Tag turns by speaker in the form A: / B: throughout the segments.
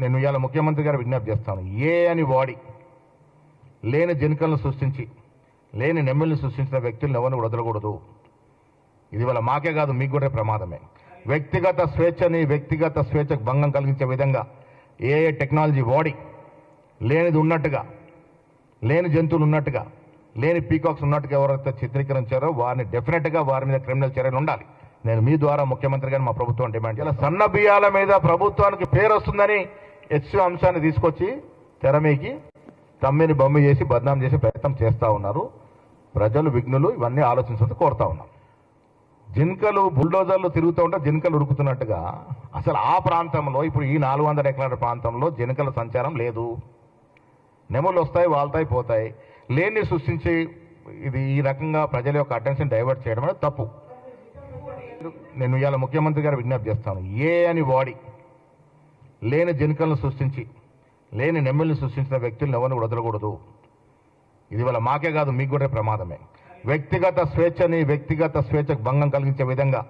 A: నేను ఇవాళ ముఖ్యమంత్రి గారు విజ్ఞప్తి చేస్తాను. ఏ అని వాడి లేని జనికలను సృష్టించి లేని నెమ్మల్ని సృష్టించిన వ్యక్తులను ఎవరిని వదలకూడదు. ఇది వాళ్ళ మాకే కాదు మీకు కూడా ప్రమాదమే. వ్యక్తిగత స్వేచ్ఛని వ్యక్తిగత స్వేచ్ఛకు భంగం కలిగించే విధంగా ఏ ఏ టెక్నాలజీ వాడి లేనిది ఉన్నట్టుగా లేని జంతువులు ఉన్నట్టుగా లేని పీకాక్స్ ఉన్నట్టుగా ఎవరైతే చిత్రీకరించారో వారిని డెఫినెట్గా వారి మీద క్రిమినల్ చర్యలు ఉండాలి. నేను మీ ద్వారా ముఖ్యమంత్రి గారిని మా ప్రభుత్వం డిమాండ్ ఇలా సన్న బియ్యాల మీద ప్రభుత్వానికి పేరు వస్తుందని హెచ్సి అంశాన్ని తీసుకొచ్చి తెరమీకి తమ్మిని బొమ్మ చేసి బద్నాం చేసే ప్రయత్నం చేస్తూ ఉన్నారు. ప్రజలు విఘ్నులు ఇవన్నీ ఆలోచించడం కోరుతా ఉన్నాం. జింకలు బుల్డోజర్లు తిరుగుతూ ఉంటే జింకలు ఉరుకుతున్నట్టుగా అసలు ఆ ప్రాంతంలో ఇప్పుడు ఈ నాలుగు వందల ఎకరాల ప్రాంతంలో జింకల సంచారం లేదు. నెమలు వస్తాయి వాళ్తాయి పోతాయి. లేని సృష్టించి ఇది ఈ రకంగా ప్రజల యొక్క అటెన్షన్ డైవర్ట్ చేయడం అనేది తప్పు. నేను ఇవాళ ముఖ్యమంత్రి గారు విజ్ఞప్తి చేస్తాను. ఏ అని వాడి లేని జనికలను సృష్టించి లేని నెమ్మల్ని సృష్టించిన వ్యక్తులను ఎవరిని వదలకూడదు. ఇది వాళ్ళ మాకే కాదు మీకు కూడా ప్రమాదమే. వ్యక్తిగత స్వేచ్ఛని వ్యక్తిగత స్వేచ్ఛకు భంగం కలిగించే విధంగా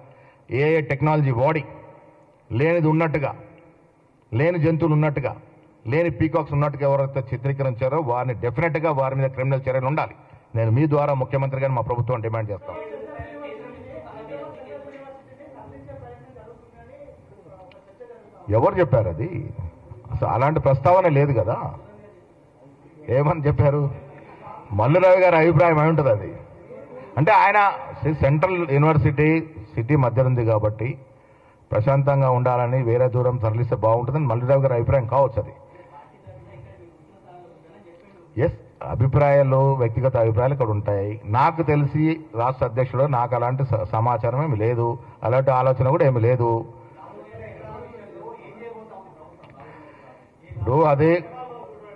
A: ఏ ఏ టెక్నాలజీ వాడి లేనిది ఉన్నట్టుగా లేని జంతువులు ఉన్నట్టుగా లేని పీకాక్స్ ఉన్నట్టుగా ఎవరైతే చిత్రీకరించారో వారిని డెఫినెట్గా వారి మీద క్రిమినల్ చర్యలు ఉండాలి. నేను మీ ద్వారా ముఖ్యమంత్రి గారిని మా ప్రభుత్వం డిమాండ్ చేస్తాను. ఎవరు చెప్పారు అది? అసలు అలాంటి ప్రస్తావన లేదు కదా. ఏమని చెప్పారు? మల్లురావు గారి అభిప్రాయం అయి ఉంటుంది అది? అంటే ఆయన సెంట్రల్ యూనివర్సిటీ సిటీ మధ్య ఉంది కాబట్టి ప్రశాంతంగా ఉండాలని వేరే దూరం తరలిస్తే బాగుంటుందని మల్లిరావు గారి అభిప్రాయం కావచ్చు అది. ఎస్ అభిప్రాయాలు వ్యక్తిగత అభిప్రాయాలు ఇక్కడ ఉంటాయి. నాకు తెలిసి రాష్ట్ర అధ్యక్షుడు నాకు అలాంటి స- సమాచారం ఏమి లేదు. అలాంటి ఆలోచన కూడా ఏమి లేదు. ఇప్పుడు అదే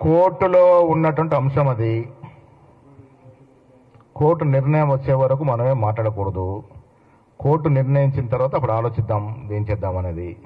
A: కోర్టులో ఉన్నటువంటి అంశం అది. కోర్టు నిర్ణయం వచ్చే వరకు మనమే మాట్లాడకూడదు. కోర్టు నిర్ణయించిన తర్వాత అప్పుడు ఆలోచిద్దాం ఏం చేద్దాం అనేది.